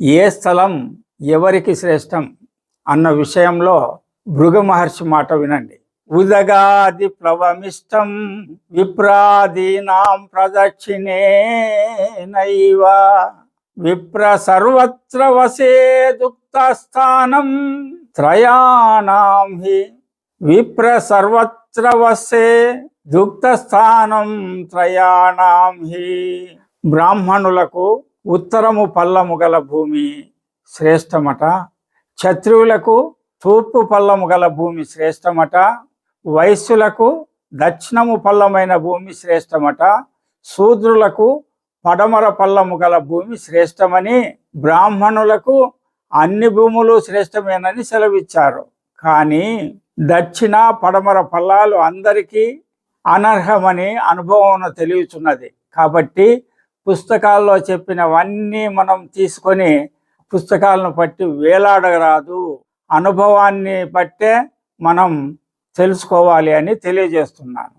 ఏ స్థలం ఎవరికి శ్రేష్టం అన్న విషయంలో భృగ మహర్షి మాట వినండి. ఉదగాది ప్లవమిష్టం విప్రాదీనాం ప్రదక్షిణే నైవ. విప్ర సర్వత్ర వసే దుక్త స్థానం త్రయాణం హి. విప్ర సర్వత్ర వసే దుక్త స్థానం త్రయాణం హి. బ్రాహ్మణులకు ఉత్తరము పల్లము గల భూమి శ్రేష్టమట. శత్రువులకు తూర్పు పల్లము గల భూమి శ్రేష్టమట. వైశ్యులకు దక్షిణము పల్లమైన భూమి శ్రేష్టమట. శూద్రులకు పడమర పల్లము గల భూమి శ్రేష్టమని బ్రాహ్మణులకు అన్ని భూములు శ్రేష్టమేనని సెలవిచ్చారు. కానీ దక్షిణ పడమర పల్లాలు అందరికీ అనర్హమని అనుభవం తెలియచున్నది. కాబట్టి పుస్తకాల్లో చెప్పినవన్నీ మనం తీసుకొని పుస్తకాలను పట్టి వేలాడరాదు. అనుభవాన్ని బట్టే మనం తెలుసుకోవాలి అని తెలియజేస్తున్నాను.